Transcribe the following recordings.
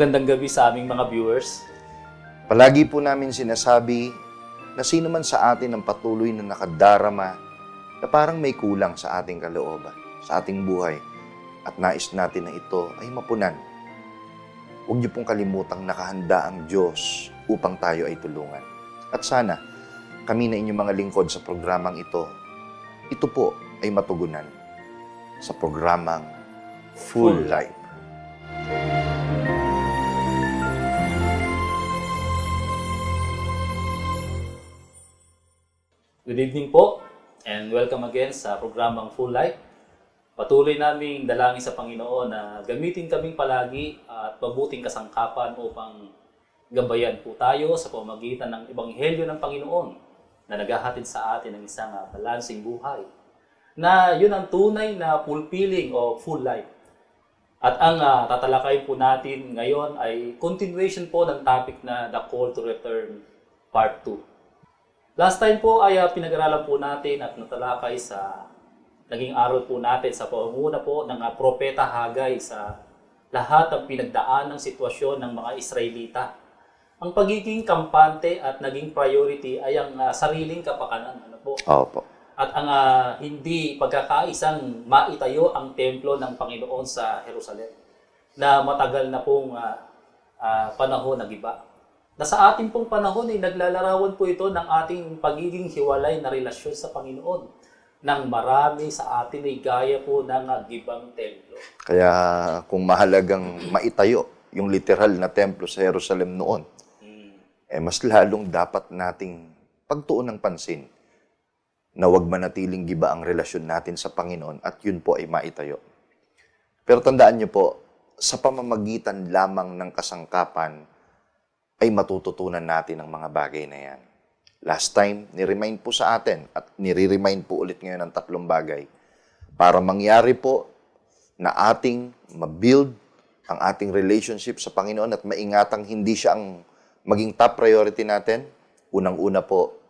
Magandang gabi sa aming mga viewers. Palagi po namin sinasabi na sino man sa atin ang patuloy na nakadarama na parang may kulang sa ating kalooban, sa ating buhay, at nais natin na ito ay mapunan. Huwag niyo pong kalimutang nakahanda ang Diyos upang tayo ay tulungan. At sana, kami na inyong mga lingkod sa programang ito, ito po ay matugunan sa programang Full, Full Life. Good evening po and welcome again sa programang Full Life. Patuloy naming dalangin sa Panginoon na gamitin kaming palagi at mabuting kasangkapan upang gabayan po tayo sa pamagitan ng Ebanghelyo ng Panginoon na naghahatid sa atin ng isang ah, balansing buhay. Na yun ang tunay na fulfilling o full life. At ang ah, tatalakayin po natin ngayon ay continuation po ng topic na The Call to Return Part 2. Last time po ay ah, pinag-aralan po natin at natalakay sa naging aral po natin sa pamumuna po ng ah, Propeta Hagay sa lahat ng pinagdaan ng sitwasyon ng mga Israelita. Ang pagiging kampante at naging priority ay ang ah, sariling kapakanan. Ano po? Opo. At ang ah, hindi pagkakaisang maitayo ang templo ng Panginoon sa Jerusalem na matagal na pong ah, ah, panahon nagiba. Na sa ating pong panahon ay naglalarawan po ito ng ating pagiging hiwalay na relasyon sa Panginoon nang marami sa atin ay gaya po ng ah, gibang templo. Kaya kung mahalagang maitayo yung literal na templo sa Jerusalem noon, Mm. eh mas lalong dapat nating pagtuon ng pansin na huwag manatiling giba ang relasyon natin sa Panginoon at yun po ay maitayo. Pero tandaan niyo po, sa pamamagitan lamang ng kasangkapan ay matututunan natin ang mga bagay na yan. Last time, ni-remind po sa atin at nire-remind po ulit ngayon ng tatlong bagay para mangyari po na ating mabuild ang ating relationship sa Panginoon at maingatang hindi siya ang maging top priority natin. Unang-una po,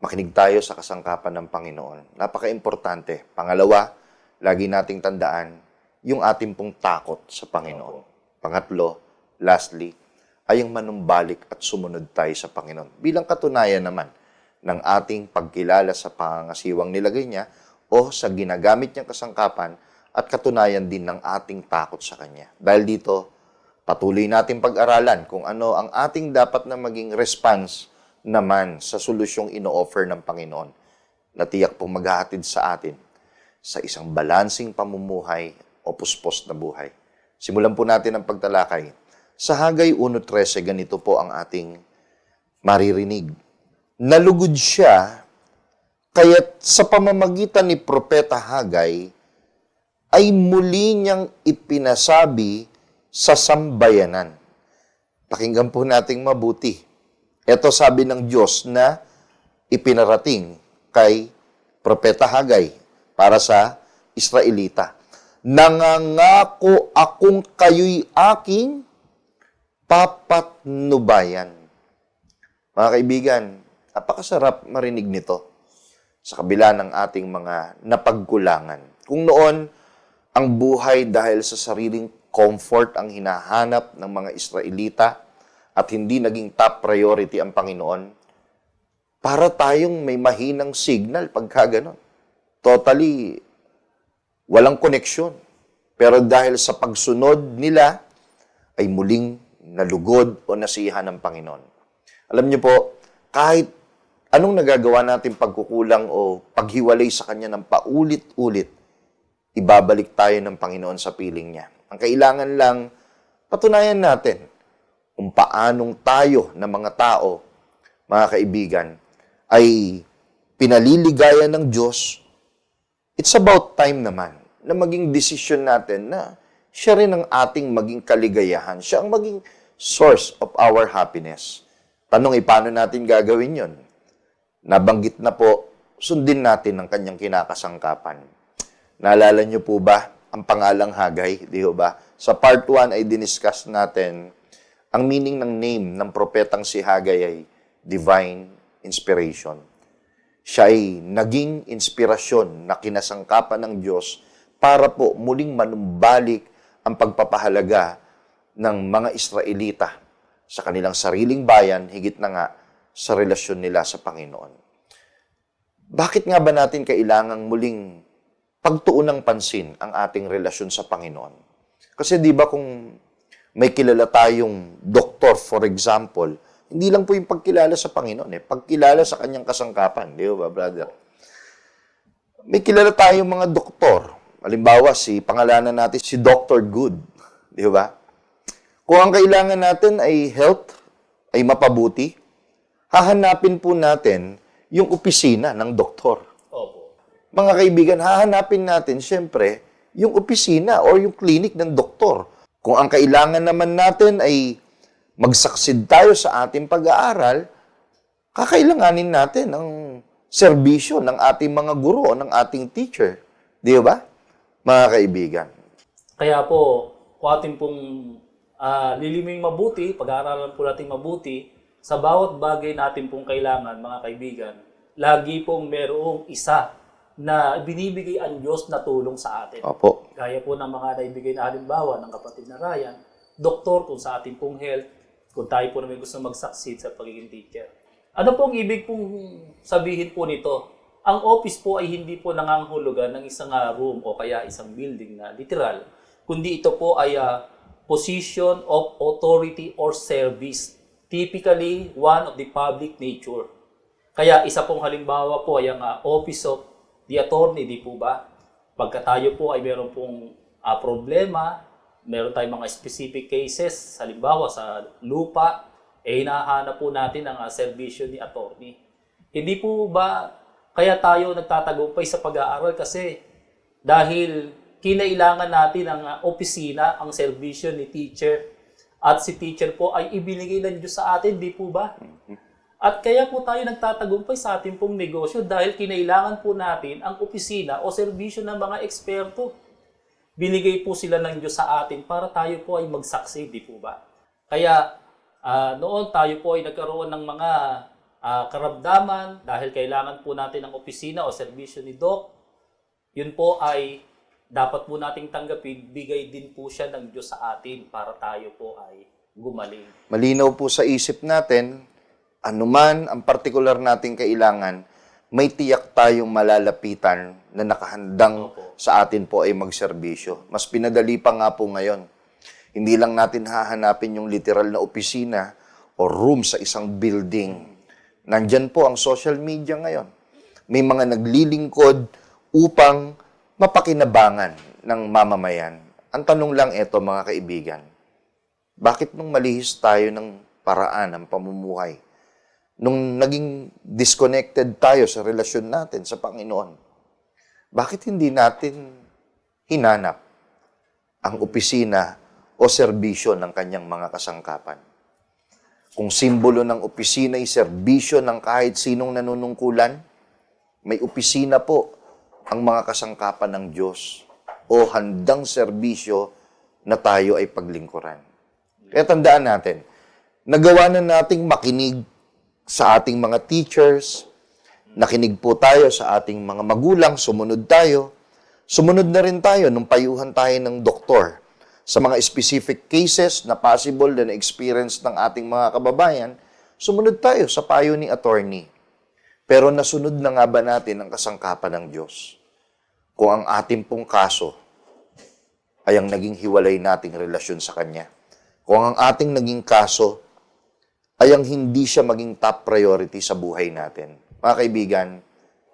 makinig tayo sa kasangkapan ng Panginoon. Napaka-importante. Pangalawa, lagi nating tandaan yung ating pong takot sa Panginoon. Pangatlo, lastly, ay ang manumbalik at sumunod tayo sa Panginoon. Bilang katunayan naman ng ating pagkilala sa pangangasiwang nilagay niya o sa ginagamit niyang kasangkapan at katunayan din ng ating takot sa Kanya. Dahil dito, patuloy natin pag-aralan kung ano ang ating dapat na maging response naman sa solusyong ino-offer ng Panginoon na tiyak pong maghahatid sa atin sa isang balansing pamumuhay o puspos na buhay. Simulan po natin ang pagtalakay. Sa Hagay 1.13, ganito po ang ating maririnig. Nalugod siya, kaya't sa pamamagitan ni Propeta Hagay, ay muli niyang ipinasabi sa sambayanan. Pakinggan po nating mabuti. Ito sabi ng Diyos na ipinarating kay Propeta Hagay para sa Israelita. Nangangako akong kayo'y aking papatnubayan. Mga kaibigan, napakasarap marinig nito sa kabila ng ating mga napagkulangan. Kung noon, ang buhay dahil sa sariling comfort ang hinahanap ng mga Israelita at hindi naging top priority ang Panginoon, para tayong may mahinang signal pagka ganon. Totally, walang koneksyon. Pero dahil sa pagsunod nila, ay muling nalugod o nasihan ng Panginoon. Alam niyo po, kahit anong nagagawa natin pagkukulang o paghiwalay sa Kanya ng paulit-ulit, ibabalik tayo ng Panginoon sa piling niya. Ang kailangan lang, patunayan natin kung paanong tayo na mga tao, mga kaibigan, ay pinaliligayan ng Diyos. It's about time naman na maging desisyon natin na siya rin ang ating maging kaligayahan. Siya ang maging source of our happiness. Tanong ay paano natin gagawin yon? Nabanggit na po, sundin natin ang kanyang kinakasangkapan. Naalala niyo po ba ang pangalang Hagay, di ba? Sa part 1 ay diniscuss natin ang meaning ng name ng propetang si Hagay ay divine inspiration. Siya ay naging inspirasyon na kinasangkapan ng Diyos para po muling manumbalik ang pagpapahalaga ng mga Israelita sa kanilang sariling bayan, higit na nga sa relasyon nila sa Panginoon. Bakit nga ba natin kailangang muling pagtuon ng pansin ang ating relasyon sa Panginoon? Kasi di ba kung may kilala tayong doktor, for example, hindi lang po yung pagkilala sa Panginoon, eh, pagkilala sa kanyang kasangkapan. Di ba, brother? May kilala tayong mga doktor. Halimbawa, si pangalanan natin si Dr. Good. Di ba? Kung ang kailangan natin ay health, ay mapabuti, hahanapin po natin yung opisina ng doktor. Opo. Mga kaibigan, hahanapin natin siyempre yung opisina or yung clinic ng doktor. Kung ang kailangan naman natin ay magsaksid tayo sa ating pag-aaral, kakailanganin natin ang serbisyo ng ating mga guro, ng ating teacher. Di ba? Mga kaibigan. Kaya po, kung ating pong ah, liliming mabuti, pag-aaralan po natin mabuti, sa bawat bagay natin pong kailangan, mga kaibigan, lagi pong merong isa na binibigay ang Diyos na tulong sa atin. Opo. Gaya po ng mga naibigay na halimbawa ng kapatid na Ryan, doktor kung sa ating pong health, kung tayo po na may gusto mag-succeed sa pagiging teacher. Ano pong ibig pong sabihin po nito? Ang office po ay hindi po nangangahulugan ng isang ah, room o kaya isang building na literal, kundi ito po ay ah, position of authority or service, typically one of the public nature. Kaya isa pong halimbawa po ay ang ah, Office of the Attorney, di po ba? Pagka tayo po ay meron pong ah, problema, meron tayong mga specific cases, halimbawa sa lupa, eh hinahanap po natin ang ah, serbisyo ni attorney. Hindi po ba kaya tayo nagtatagumpay sa pag-aaral kasi dahil kinailangan natin ang ah, opisina, ang serbisyo ni teacher at si teacher po ay ibinigay ng Diyos sa atin, di po ba? At kaya po tayo nagtatagumpay sa ating pong negosyo dahil kinailangan po natin ang opisina o serbisyo ng mga eksperto. Binigay po sila ng Diyos sa atin para tayo po ay mag-succeed, di po ba? Kaya ah, noon tayo po ay nagkaroon ng mga ah, karamdaman dahil kailangan po natin ang opisina o serbisyo ni Doc. Yun po ay dapat po nating tanggapin, bigay din po siya ng Diyos sa atin para tayo po ay gumaling. Malinaw po sa isip natin, anuman ang partikular nating kailangan, may tiyak tayong malalapitan na nakahandang Opo. sa atin po ay magserbisyo. Mas pinadali pa nga po ngayon. Hindi lang natin hahanapin yung literal na opisina o room sa isang building. Nandyan po ang social media ngayon. May mga naglilingkod upang mapakinabangan ng mamamayan. Ang tanong lang ito mga kaibigan, bakit nung malihis tayo ng paraan ng pamumuhay? Nung naging disconnected tayo sa relasyon natin sa Panginoon, bakit hindi natin hinanap ang opisina o serbisyo ng kanyang mga kasangkapan? Kung simbolo ng opisina ay serbisyo ng kahit sinong nanunungkulan, may opisina po ang mga kasangkapan ng Diyos o handang serbisyo na tayo ay paglingkuran. Kaya tandaan natin, nagawa na nating makinig sa ating mga teachers, nakinig po tayo sa ating mga magulang, sumunod tayo. Sumunod na rin tayo nung payuhan tayo ng doktor sa mga specific cases na possible na na-experience ng ating mga kababayan, sumunod tayo sa payo ni attorney. Pero nasunod na nga ba natin ang kasangkapan ng Diyos? Kung ang ating pong kaso ay ang naging hiwalay nating relasyon sa Kanya. Kung ang ating naging kaso ay ang hindi siya maging top priority sa buhay natin. Mga kaibigan,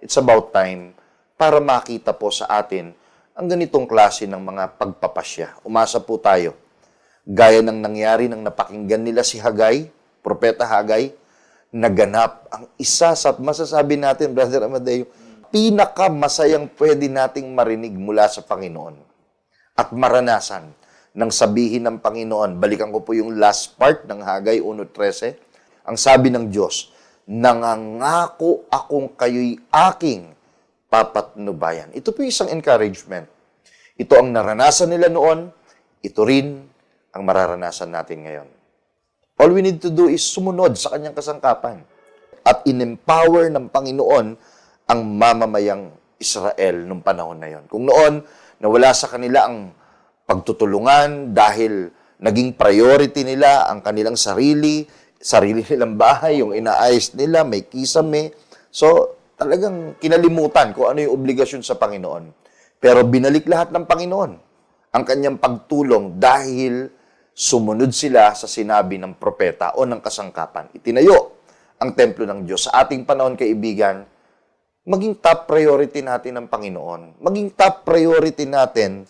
it's about time para makita po sa atin ang ganitong klase ng mga pagpapasya. Umasa po tayo. Gaya ng nangyari nang napakinggan nila si Hagay, Propeta Hagay, naganap ang isa sa masasabi natin, Brother Amadeo, pinakamasayang pwede nating marinig mula sa Panginoon at maranasan ng sabihin ng Panginoon. Balikan ko po yung last part ng Hagay 1.13. Ang sabi ng Diyos, Nangangako akong kayo'y aking papatnubayan. Ito po isang encouragement. Ito ang naranasan nila noon, ito rin ang mararanasan natin ngayon. All we need to do is sumunod sa kanyang kasangkapan at in-empower ng Panginoon ang mamamayang Israel nung panahon na yon. Kung noon, nawala sa kanila ang pagtutulungan dahil naging priority nila ang kanilang sarili, sarili nilang bahay, yung inaayos nila, may kisame. So, talagang kinalimutan kung ano yung obligasyon sa Panginoon. Pero binalik lahat ng Panginoon ang kanyang pagtulong dahil sumunod sila sa sinabi ng propeta o ng kasangkapan. Itinayo ang templo ng Diyos. Sa ating panahon, kaibigan, maging top priority natin ang Panginoon. Maging top priority natin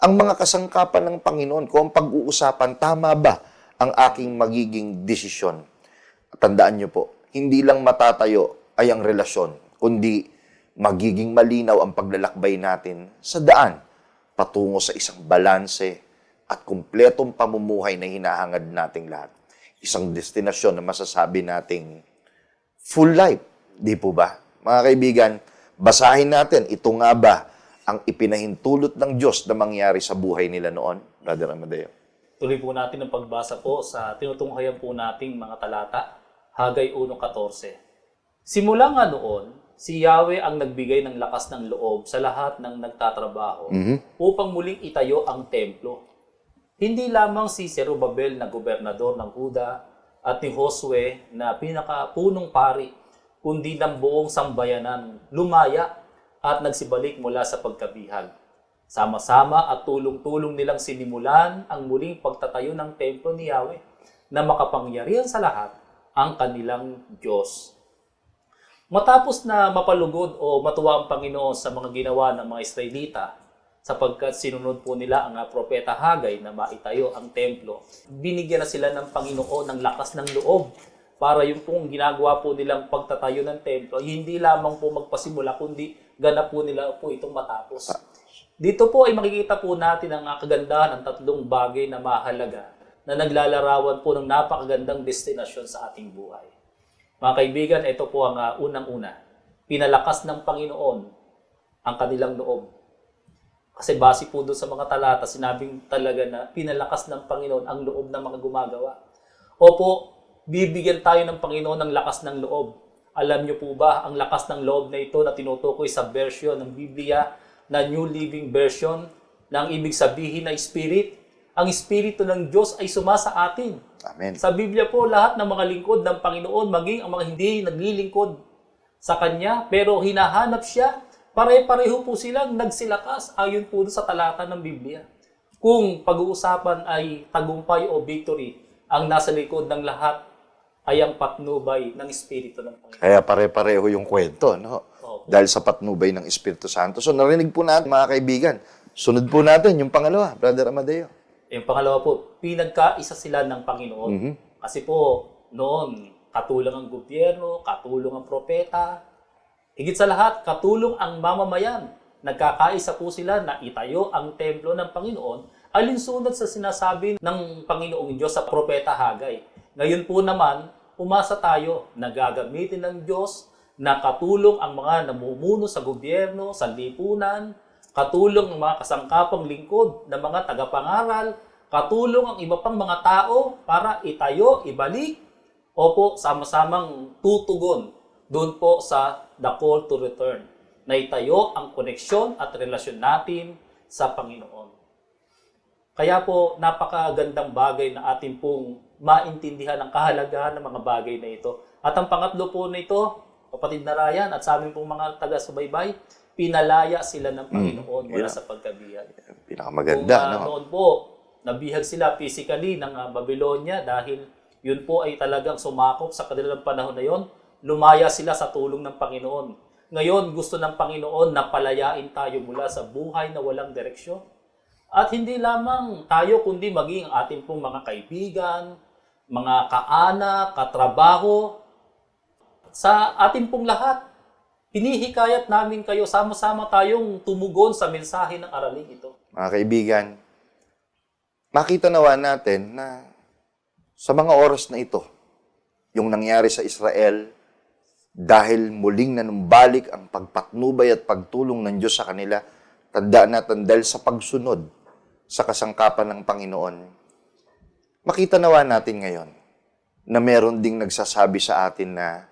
ang mga kasangkapan ng Panginoon. Kung ang pag-uusapan, tama ba ang aking magiging desisyon? Tandaan niyo po, hindi lang matatayo ay ang relasyon, kundi magiging malinaw ang paglalakbay natin sa daan patungo sa isang balanse at kumpletong pamumuhay na hinahangad nating lahat. Isang destinasyon na masasabi nating full life. Di po ba? Mga kaibigan, basahin natin, ito nga ba ang ipinahintulot ng Diyos na mangyari sa buhay nila noon? Brother Amadeo. Tuloy po natin ang pagbasa po sa tinutunghayan po nating mga talata, Hagay 1.14. Simula nga noon, si Yahweh ang nagbigay ng lakas ng loob sa lahat ng nagtatrabaho upang muling itayo ang templo. Hindi lamang si Zerubabel na gobernador ng Huda at ni Josue na pinakapunong pari, kundi ng buong sambayanan lumaya at nagsibalik mula sa pagkabihag. Sama-sama at tulong-tulong nilang sinimulan ang muling pagtatayo ng templo ni Yahweh na makapangyarihan sa lahat ang kanilang Diyos. Matapos na mapalugod o matuwa ang Panginoon sa mga ginawa ng mga Israelita, sapagkat sinunod po nila ang propeta Hagay na maitayo ang templo, binigyan na sila ng Panginoon ng lakas ng loob para yung pong ginagawa po nilang pagtatayo ng templo, hindi lamang po magpasimula, kundi ganap po nila po itong matapos. Dito po ay makikita po natin ang ah, kagandahan ng tatlong bagay na mahalaga na naglalarawan po ng napakagandang destinasyon sa ating buhay. Mga kaibigan, ito po ang ah, unang-una. Pinalakas ng Panginoon ang kanilang loob. Kasi base po doon sa mga talata, sinabing talaga na pinalakas ng Panginoon ang loob ng mga gumagawa. Opo, bibigyan tayo ng Panginoon ng lakas ng loob. Alam niyo po ba, ang lakas ng loob na ito na tinutukoy sa version ng Biblia na New Living Version, na ang ibig sabihin na Spirit, ang Espiritu ng Diyos ay sumasa atin. Amen. Sa Biblia po, lahat ng mga lingkod ng Panginoon, maging ang mga hindi naglilingkod sa Kanya, pero hinahanap siya, pare-pareho po silang nagsilakas ayon po sa talata ng Biblia. Kung pag-uusapan ay tagumpay o victory, ang nasa likod ng lahat ay ang patnubay ng Espiritu ng Panginoon. Kaya pare-pareho yung kwento, no? Opo. Dahil sa patnubay ng Espiritu Santo. So narinig po natin, mga kaibigan. Sunod po natin yung pangalawa, Brother Amadeo. Yung pangalawa po, pinagkaisa sila ng Panginoon. Mhm. Kasi po, noon, katulong ang gobyerno, katulong ang propeta, higit sa lahat, katulong ang mamamayan. Nagkakaisa po sila na itayo ang templo ng Panginoon alinsunod sa sinasabi ng Panginoong Diyos sa propeta Hagay. Ngayon po naman, umasa tayo na gagamitin ng Diyos na katulong ang mga namumuno sa gobyerno, sa lipunan, katulong ng mga kasangkapang lingkod ng mga tagapangaral, katulong ang iba pang mga tao para itayo, ibalik, o po sama-samang tutugon doon po sa the call to return na itayo ang koneksyon at relasyon natin sa Panginoon. Kaya po, napakagandang bagay na atin pong maintindihan ang kahalagahan ng mga bagay na ito. At ang pangatlo po nito, kapatid na Ryan at sa amin pong mga taga-subaybay, pinalaya sila ng Panginoon mula Yeah. sa pagkabihag. Pinakamaganda, Kung, ah, no? noon po, nabihag sila physically ng ah, Babylonia dahil yun po ay talagang sumakop sa kanilang panahon na yon. Lumaya sila sa tulong ng Panginoon. Ngayon, gusto ng Panginoon na palayain tayo mula sa buhay na walang direksyon. At hindi lamang tayo, kundi maging ating pong mga kaibigan, mga kaanak, katrabaho, sa ating pong lahat. Hinihikayat namin kayo, sama-sama tayong tumugon sa mensahe ng araling ito. Mga kaibigan, makita nawa natin na sa mga oras na ito, yung nangyari sa Israel, dahil muling nanumbalik ang pagpatnubay at pagtulong ng Diyos sa kanila, tandaan natin dahil sa pagsunod sa kasangkapan ng Panginoon, makita nawa natin ngayon na meron ding nagsasabi sa atin na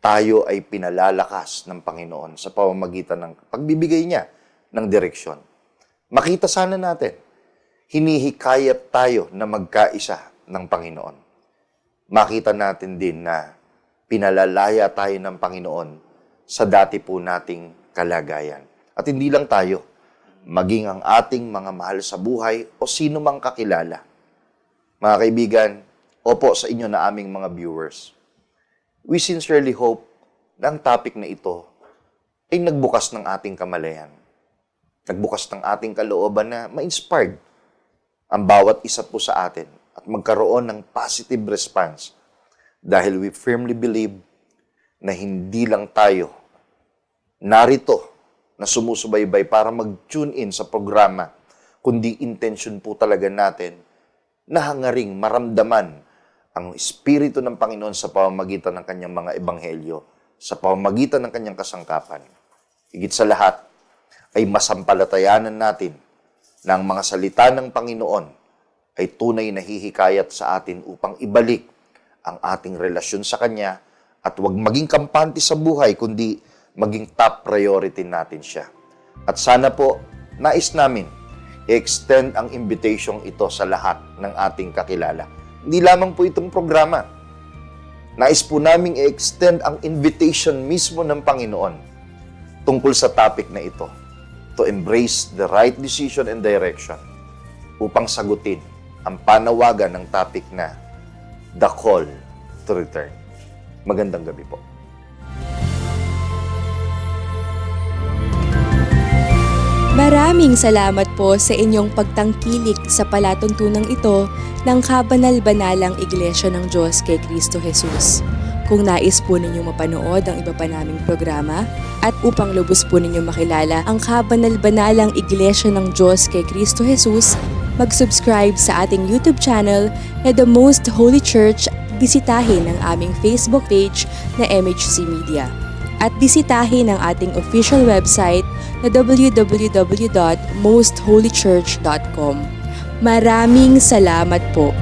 tayo ay pinalalakas ng Panginoon sa pamamagitan ng pagbibigay niya ng direksyon. Makita sana natin, hinihikayat tayo na magkaisa ng Panginoon. Makita natin din na pinalalaya tayo ng Panginoon sa dati po nating kalagayan. At hindi lang tayo, maging ang ating mga mahal sa buhay o sino mang kakilala. Mga kaibigan, opo sa inyo na aming mga viewers. We sincerely hope na ang topic na ito ay nagbukas ng ating kamalayan. Nagbukas ng ating kalooban na ma-inspired ang bawat isa po sa atin at magkaroon ng positive response dahil we firmly believe na hindi lang tayo narito na sumusubaybay para mag-tune in sa programa, kundi intention po talaga natin na hangaring maramdaman ang Espiritu ng Panginoon sa pamamagitan ng kanyang mga ebanghelyo, sa pamamagitan ng kanyang kasangkapan. Higit sa lahat, ay masampalatayanan natin na ang mga salita ng Panginoon ay tunay na hihikayat sa atin upang ibalik ang ating relasyon sa Kanya at huwag maging kampante sa buhay, kundi maging top priority natin siya. At sana po, nais namin, i-extend ang invitation ito sa lahat ng ating kakilala. Hindi lamang po itong programa. Nais po naming i-extend ang invitation mismo ng Panginoon tungkol sa topic na ito to embrace the right decision and direction upang sagutin ang panawagan ng topic na the call to return. Magandang gabi po. Maraming salamat po sa inyong pagtangkilik sa palatuntunang ito ng Kabanal-Banalang Iglesia ng Diyos kay Kristo Jesus. Kung nais po ninyong mapanood ang iba pa naming programa at upang lubos po ninyong makilala ang Kabanal-Banalang Iglesia ng Diyos kay Kristo Jesus, mag-subscribe sa ating YouTube channel na The Most Holy Church bisitahin ang aming Facebook page na MHC Media at bisitahin ang ating official website na www.mostholychurch.com. Maraming salamat po.